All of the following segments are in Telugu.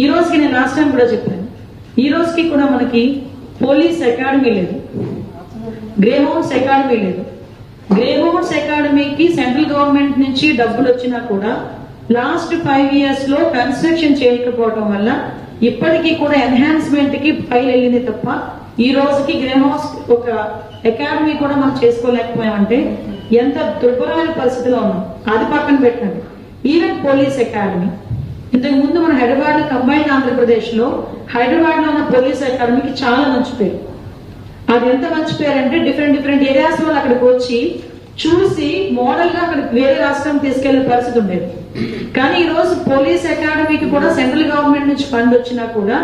ఈ రోజుకి నేను లాస్ట్ టైం కూడా చెప్పాను. ఈ రోజుకి కూడా మనకి పోలీస్ అకాడమీ లేదు. గ్రే హౌన్స్ అకాడమీ లేదు. గ్రే హౌన్స్ అకాడమీకి సెంట్రల్ గవర్నమెంట్ నుంచి డబ్బులు వచ్చినా కూడా లాస్ట్ ఫైవ్ ఇయర్స్లో కన్స్ట్రక్షన్ చేయకపోవడం వల్ల ఇప్పటికీ కూడా ఎన్హాన్స్మెంట్కి ఫైల్ వెళ్ళింది తప్ప ఈ రోజుకి గ్రే హౌస్ ఒక అకాడమీ కూడా మనం చేసుకోలేకపోయామంటే ఎంత దుర్భరమైన పరిస్థితిలో ఉన్నాం. అది పక్కన పెట్టండి. ఈవెన్ పోలీస్ అకాడమీ ఇంతకు ముందు మన హైదరాబాద్ కంబైన్ ఆంధ్రప్రదేశ్లో హైదరాబాద్లో ఉన్న పోలీస్ అకాడమీకి చాలా మంచి పేరు. అది ఎంత మంచి పేరు అంటే డిఫరెంట్ డిఫరెంట్ ఏరియాస్ వాళ్ళు అక్కడికి వచ్చి చూసి మోడల్గా అక్కడ వేరే రాష్ట్రం తీసుకెళ్ళే పరిస్థితి ఉండేది. కానీ ఈ రోజు పోలీస్ అకాడమీకి కూడా సెంట్రల్ గవర్నమెంట్ నుంచి ఫండ్ వచ్చినా కూడా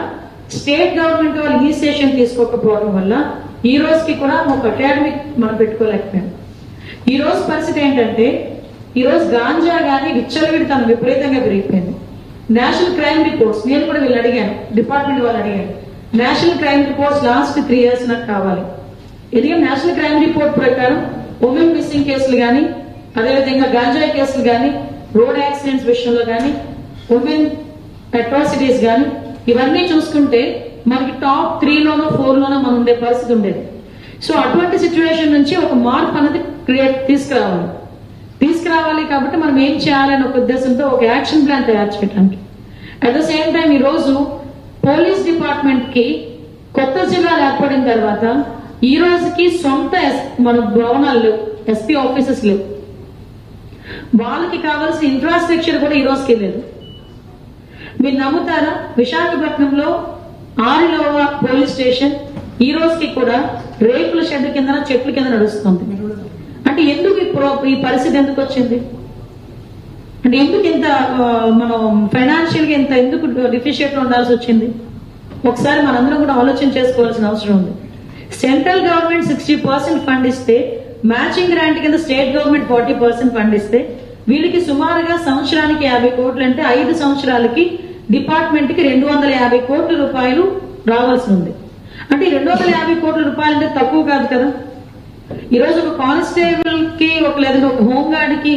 స్టేట్ గవర్నమెంట్ వాళ్ళు ఇనిషియేషన్ తీసుకోకపోవడం వల్ల ఈ రోజుకి కూడా ఒక అకాడమీ మనం పెట్టుకోలేకపోయాం. ఈ రోజు పరిస్థితి ఏంటంటే ఈ రోజు గాంజా గానీ విచ్చలవిడితనం విపరీతంగా పెరిగిపోయింది. నేషనల్ క్రైమ్ రిపోర్ట్స్ నేను కూడా వీళ్ళు అడిగాను డిపార్ట్మెంట్ వాళ్ళు అడిగాను. National crime reports last three years నాకు కావాలి. ఎందుకంటే నేషనల్ క్రైమ్ రిపోర్ట్ ప్రకారం ఉమెన్ మిస్సింగ్ కేసులు కానీ అదేవిధంగా గాంజాయి కేసులు కానీ రోడ్ యాక్సిడెంట్స్ విషయంలో కానీ ఉమెన్ అట్రాసిటీస్ కానీ ఇవన్నీ చూసుకుంటే మనకి టాప్ త్రీలోనో ఫోర్లోనో మనం ఉండే పరిస్థితి ఉండేది. సో అటువంటి సిచ్యువేషన్ నుంచి ఒక మార్పు అనేది క్రియేట్ తీసుకురావాలి. రావాలి కాబట్టి మనం ఏం చేయాలని ఒక ఉద్దేశంతో ఒక యాక్షన్ ప్లాన్ తయారు చేయడానికి. అట్ ద సేమ్ టైం ఈ రోజు పోలీస్ డిపార్ట్మెంట్కి కొత్త జిల్లాలు ఏర్పడిన తర్వాత ఈ రోజుకి సొంత మన భవనాలు లేవు ఎస్పీ ఆఫీసెస్ లేవు. వాళ్ళకి కావాల్సిన ఇన్ఫ్రాస్ట్రక్చర్ కూడా ఈ రోజుకి లేదు. మీరు నమ్ముతారా? విశాఖపట్నంలో ఆరిలోవ పోలీస్ స్టేషన్ ఈ రోజుకి కూడా రేకుల షెడ్ కింద చెట్ల కింద నడుస్తుంది. అంటే ఎందుకు ఈ ప్రో- ఈ పరిస్థితి ఎందుకు వచ్చింది? అంటే ఎందుకు ఇంత మనం ఫైనాన్షియల్గా ఇంత ఎందుకు డిఫిషియట్లో ఉండాల్సి వచ్చింది? ఒకసారి మనందరం కూడా ఆలోచన చేసుకోవాల్సిన అవసరం ఉంది. Central government sixty percent fund ఇస్తే మ్యాచింగ్ గ్రాంట్ కింద state government forty percent fund ఇస్తే వీళ్ళకి సుమారుగా సంవత్సరానికి యాభై కోట్లు అంటే ఐదు సంవత్సరాలకి డిపార్ట్మెంట్కి రెండు వందల యాభై కోట్ల రూపాయలు రావాల్సి ఉంది. అంటే రెండు వందల యాభై కోట్ల రూపాయలు అంటే తక్కువ కాదు కదా? ఈ రోజు ఒక కానిస్టేబుల్కి ఒక లేదా ఒక హోమ్ గార్డ్కి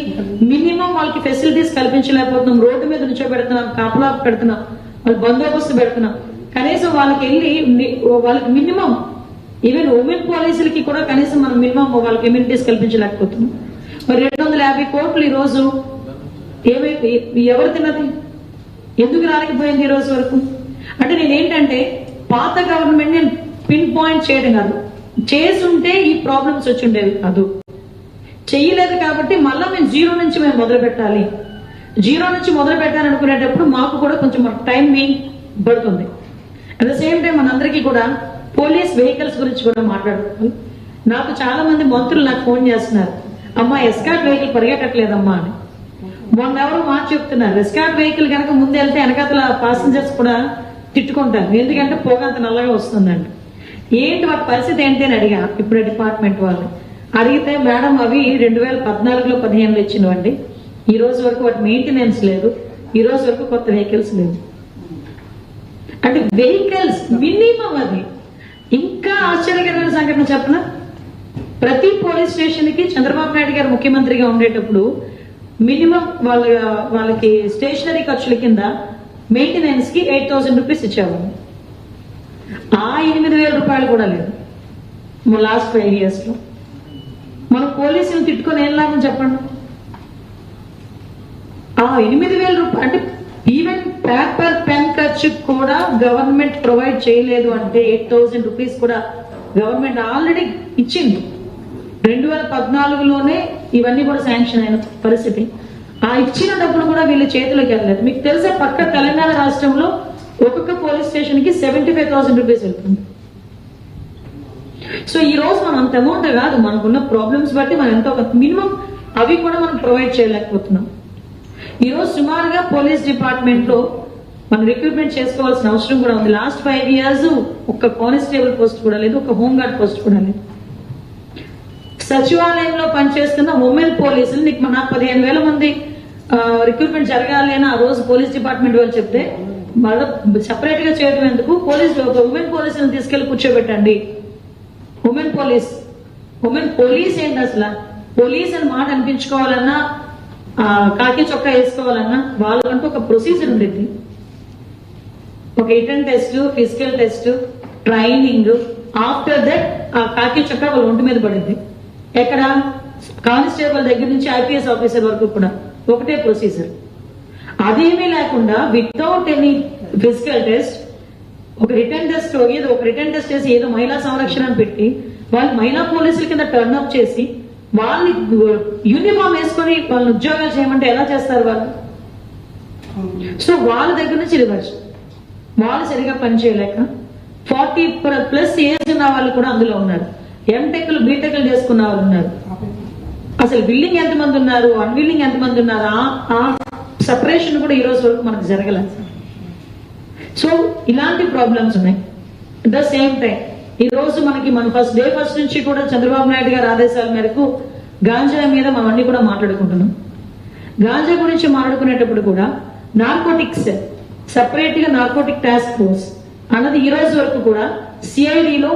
మినిమం వాళ్ళకి ఫెసిలిటీస్ కల్పించలేకపోతున్నాం. రోడ్డు మీద నుంచోబెడుతున్నాం కాపలా పెడుతున్నాం వాళ్ళు బందోబస్తు పెడుతున్నాం. కనీసం వాళ్ళకి వెళ్ళి వాళ్ళకి మినిమం ఈవెన్ ఉమెన్ పాలసీలకి కూడా కనీసం మనం మినిమం వాళ్ళకి ఇమ్యూనిటీస్ కల్పించలేకపోతున్నాం. మరి రెండు వందల యాభై కోట్లు ఈ రోజు ఏమై ఎవరు తిన్నది ఎందుకు రాలేకపోయింది ఈ రోజు వరకు? అంటే నేనేంటంటే పాత గవర్నమెంట్ నేను పిన్ పాయింట్ చేయడం కాదు. చేసుంటే ఈ ప్రాబ్లమ్స్ వచ్చి ఉండేవి కాదు. చెయ్యలేదు కాబట్టి మళ్ళీ మేము జీరో నుంచి మేము మొదలు పెట్టాలి జీరో నుంచి మొదలు పెట్టాలనుకునేటప్పుడు మాకు కూడా కొంచెం టైం పడుతుంది. అట్ ద సేమ్ టైం మనందరికీ కూడా పోలీస్ వెహికల్స్ గురించి కూడా మాట్లాడుకోవాలి నాకు చాలా మంది మంత్రులు నాకు ఫోన్ చేస్తున్నారు. అమ్మ ఎస్కాట్ వెహికల్ పరిగెట్టట్లేదమ్మా అని. మొన్న ఎవరు మా చెప్తున్నారు. ఎస్కాట్ వెహికల్ కనుక ముందు వెళ్తే వెనకాతల పాసెంజర్స్ కూడా తిట్టుకుంటారు. ఎందుకంటే పొగ అంత నల్లగా వస్తుందండి ఏంటి వాటి పరిస్థితి ఏంటి అని అడిగా ఇప్పుడు డిపార్ట్మెంట్ వాళ్ళు. అడిగితే మేడం అవి రెండు వేల పద్నాలుగులో పదిహేనులో ఇచ్చినవండి. ఈ రోజు వరకు వాటి మెయింటెనెన్స్ లేదు. ఈ రోజు వరకు కొత్త వెహికల్స్ లేవు. అంటే వెహికల్స్ మినిమం అది. ఇంకా ఆశ్చర్యకరమైన సంఘటన చెప్పన? ప్రతి పోలీస్ స్టేషన్కి చంద్రబాబు నాయుడు గారు ముఖ్యమంత్రిగా ఉండేటప్పుడు మినిమం వాళ్ళ వాళ్ళకి స్టేషనరీ ఖర్చుల కింద మెయింటెనెన్స్కి ఎయిట్ థౌసండ్ రూపీస్ ఇచ్చేవాళ్ళు. ఆ ఎనిమిది వేల రూపాయలు కూడా లేదు. లాస్ట్ ఫైవ్ ఇయర్స్లో. మనం పోలీసులు తిట్టుకొని ఏం లాభం చెప్పండి? ఆ ఎనిమిది వేల రూపాయలు అంటే ఈవెన్ పేపర్ పెన్ ఖర్చు కూడా గవర్నమెంట్ ప్రొవైడ్ చేయలేదు అంటే ఎయిట్ థౌసండ్ రూపీస్ కూడా గవర్నమెంట్ ఆల్రెడీ ఇచ్చింది. రెండు వేల పద్నాలుగులోనే ఇవన్నీ కూడా శాంక్షన్ అయిన పరిస్థితి. ఆ ఇచ్చిన డబ్బులు కూడా వీళ్ళ చేతిలోకి వెళ్ళలేదు. మీకు తెలిసే పక్క తెలంగాణ రాష్ట్రంలో ఒక్కొక్క పోలీస్ స్టేషన్కి సెవెంటీ ఫైవ్ థౌసండ్ రూపీస్ వెళ్తుంది. సో ఈ రోజు మనం అంత అమౌంట్ కాదు. మనకున్న ప్రాబ్లమ్స్ బట్టి మనం ఎంతో మినిమం అవి కూడా మనం ప్రొవైడ్ చేయలేకపోతున్నాం. ఈ రోజు సుమారుగా పోలీస్ డిపార్ట్మెంట్లో మనం రిక్రూట్మెంట్ చేసుకోవాల్సిన అవసరం కూడా ఉంది. లాస్ట్ ఫైవ్ ఇయర్స్ ఒక కానిస్టేబుల్ పోస్ట్ కూడా లేదు ఒక హోంగార్డ్ పోస్ట్ కూడా లేదు. సచివాలయంలో పనిచేస్తున్న ఉమెన్ పోలీసులు నీకు నాకు పదిహేను వేల మంది రిక్రూట్మెంట్ జరగాలి అని ఆ రోజు పోలీస్ డిపార్ట్మెంట్ వాళ్ళు చెప్తే మళ్ళీ సపరేట్గా చేయడం ఎందుకు? పోలీసులు ఒక ఉమెన్ పోలీసులను తీసుకెళ్ళి కూర్చోబెట్టండి. ఉమెన్ పోలీస్ ఉమెన్ పోలీస్ ఏంటి అసలు? పోలీస్ అని మాట అనిపించుకోవాలన్నా ఆ, కాకి చొక్కా వేసుకోవాలన్నా వాళ్ళకంటూ ఒక ప్రొసీజర్ ఉండేది. ఒక written test physical test training. After that ఆ కాకి చొక్కా వాళ్ళ ఒంటి మీద పడింది. ఎక్కడ? కానిస్టేబుల్ దగ్గర నుంచి ఐపీఎస్ ఆఫీసర్ వరకు కూడా. ఒకటే ప్రొసీజర్ అదేమీ లేకుండా వితౌట్ ఎనీ ఫిజికల్ టెస్ట్ ఒక రిటర్న్ టెస్ట్ ఏదో ఒక రిటర్న్ టెస్ట్ చేసి ఏదో మహిళా సంరక్షణ అని పెట్టి వాళ్ళు మహిళా పోలీసుల కింద టర్న్ అప్ చేసి వాళ్ళని యూనిఫామ్ వేసుకొని వాళ్ళని ఉద్యోగాలు చేయమంటే ఎలా చేస్తారు వాళ్ళు? సో వాళ్ళ దగ్గర నుంచి రివర్స్ వాళ్ళు సరిగా పనిచేయలేక ఫార్టీ ప్లస్ ఏజ్ ఉన్న వాళ్ళు కూడా అందులో ఉన్నారు. ఎంటెక్లు బీటెక్లు చేసుకున్న వాళ్ళు ఉన్నారు. అసలు బిల్డింగ్ ఎంతమంది ఉన్నారు? అన్విల్లింగ్ ఎంతమంది ఉన్నారు? ఆ సపరేషన్ కూడా ఈ రోజు వరకు మనకు జరగలేదు సో ఇలాంటి ప్రాబ్లమ్స్ ఉన్నాయి. ద సేమ్ టైం ఈ రోజు మనకి మన ఫస్ట్ డే ఫస్ట్ నుంచి కూడా చంద్రబాబు నాయుడు గారి ఆదేశాల మేరకు గాంజా మీద మనం అన్ని కూడా మాట్లాడుకుంటున్నాం. గాంజా గురించి మాట్లాడుకునేటప్పుడు కూడా నార్కోటిక్స్ సపరేట్గా నార్కోటిక్ టాస్క్ ఫోర్స్ అన్నది ఈ రోజు వరకు కూడా సిఐడిలో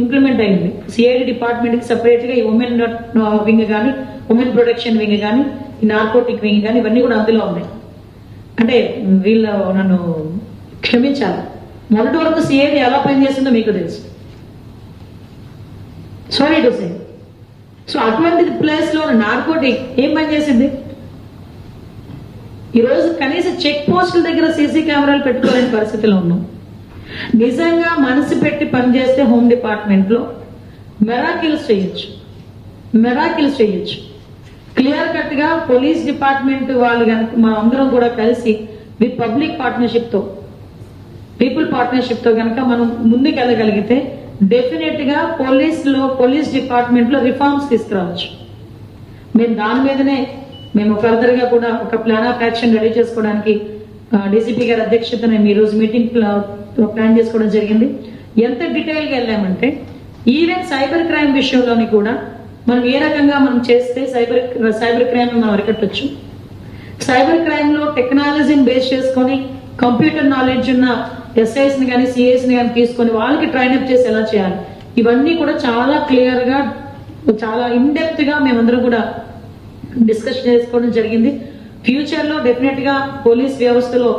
ఇంప్లిమెంట్ అయింది. సిఐడి డిపార్ట్మెంట్కి సపరేట్గా ఈ ఉమెన్ వింగ్ కానీ ఉమెన్ ప్రొటెక్షన్ వింగ్ కానీ ఈ నార్కోటిక్ వింగ్ కానీ ఇవన్నీ కూడా అందులో ఉన్నాయి. అంటే వీళ్ళు నన్ను క్షమించాలి. మొదటి వరకు సిఐడి ఎలా పనిచేసిందో మీకు తెలుసు. సారీ టు సే సో అటువంటి ప్లేస్లో నార్కోటిక్ ఏం పనిచేసింది ఈరోజు కనీసం చెక్ పోస్టుల దగ్గర సీసీ కెమెరాలు పెట్టుకోలేని పరిస్థితిలో ఉన్నాం. నిజంగా మనసు పెట్టి పనిచేస్తే హోమ్ డిపార్ట్మెంట్లో మెరాకిల్స్ చేయొచ్చు. మెరాకిల్స్ చేయొచ్చు. క్లియర్ కట్గా పోలీస్ డిపార్ట్మెంట్ వాళ్ళు కనుక మనం అందరం కూడా కలిసి విత్ పబ్లిక్ పార్ట్నర్షిప్తో పీపుల్ పార్ట్నర్షిప్తో కనుక మనం ముందుకెళ్ళగలిగితే డెఫినెట్గా పోలీస్లో పోలీస్ డిపార్ట్మెంట్లో రిఫార్మ్స్ తీసుకురావచ్చు. మేము దాని మీదనే మేము ఫర్దర్గా కూడా ఒక ప్లాన్ ఆఫ్ యాక్షన్ రెడీ చేసుకోవడానికి డీసీపీ గారి అధ్యక్షతన మీ ఈ రోజు మీటింగ్ ప్లాన్ చేసుకోవడం జరిగింది. ఎంత డీటెయిల్గా వెళ్ళామంటే ఈవెన్ సైబర్ క్రైమ్ విషయంలోని కూడా మనం ఏ రకంగా మనం చేస్తే సైబర్ సైబర్ క్రైమ్ మనం అరికట్టచ్చు? సైబర్ క్రైమ్లో టెక్నాలజీని బేస్ చేసుకొని కంప్యూటర్ నాలెడ్జ్ ఉన్న ఎస్ఐస్ని కానీ సిఐస్ని కానీ తీసుకొని వాళ్ళకి ట్రైన్అప్ చేసి ఎలా చేయాలి? ఇవన్నీ కూడా చాలా క్లియర్గా చాలా ఇన్గా మేమందరం కూడా డిస్కషన్ చేసుకోవడం జరిగింది. ఫ్యూచర్లో డెఫినెట్గా పోలీస్ వ్యవస్థలో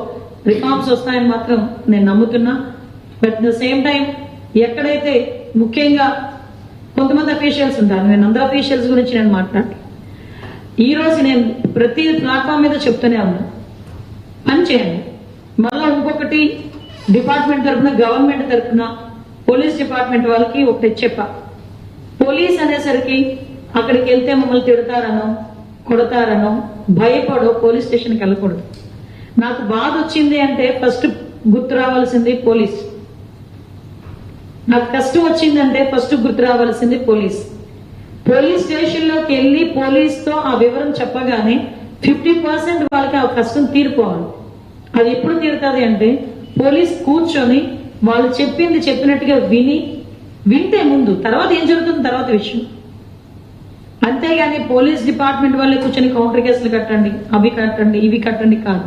రిఫార్మ్స్ వస్తాయని మాత్రం నేను నమ్ముతున్నా. బట్ ద సేమ్ టైం ఎక్కడైతే ముఖ్యంగా కొంతమంది అఫీషియల్స్ ఉంటారు. నేను అందరు అఫీషియల్స్ గురించి నేను మాట్లాడు ఈరోజు నేను ప్రతి ప్లాట్ఫామ్ మీద చెప్తూనే ఉన్నా. పని చేయండి. మళ్ళీ ఇంకొకటి డిపార్ట్మెంట్ తరఫున గవర్నమెంట్ తరఫున పోలీస్ డిపార్ట్మెంట్ వాళ్ళకి ఒకటి చెప్పా. పోలీస్ అనేసరికి అక్కడికి వెళ్తే మమ్మల్ని తిడతారనో కొడతారనో భయపడో పోలీస్ స్టేషన్కి వెళ్ళకూడదు. నాకు బాధ వచ్చింది అంటే ఫస్ట్ గుర్తు రావాల్సింది పోలీస్ నాకు కష్టం వచ్చిందంటే ఫస్ట్ గుర్తు రావాల్సింది పోలీస్. పోలీస్ స్టేషన్లోకి వెళ్ళి పోలీస్తో ఆ వివరం చెప్పగానే ఫిఫ్టీ పర్సెంట్ వాళ్ళకి ఆ కష్టం తీరిపోవాలి అది ఎప్పుడు తీరుతుంది అంటే పోలీస్ కూర్చొని వాళ్ళు చెప్పింది చెప్పినట్టుగా విని వింటే ముందు తర్వాత ఏం జరుగుతుంది తర్వాత విషయం. అంతేగాని పోలీస్ డిపార్ట్మెంట్ వాళ్ళే కూర్చొని కౌంటర్ కేసులు కట్టండి అవి కట్టండి ఇవి కట్టండి కాదు.